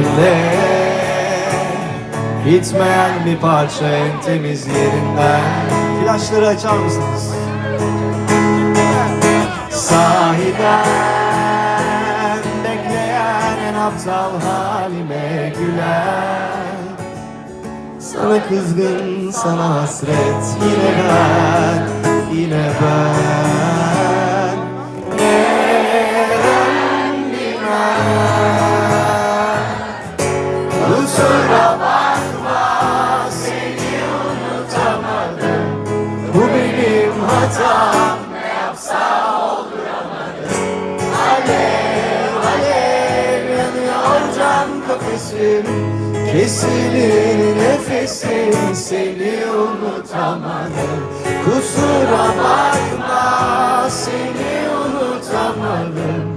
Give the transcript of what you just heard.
bile Gitmeyen bir parça en temiz yerinden. Flaşları açar mısınız? Sahiden bekleyen en aptal halime gülen. Sana kızgın, sana hasret Yine ben, yine ben Bu benim hatam. Ne yapsam olduramadım. Alev alev yanıyor can kafesim. Kesilir nefesim seni unutamadım. Kusura bakma seni unutamadım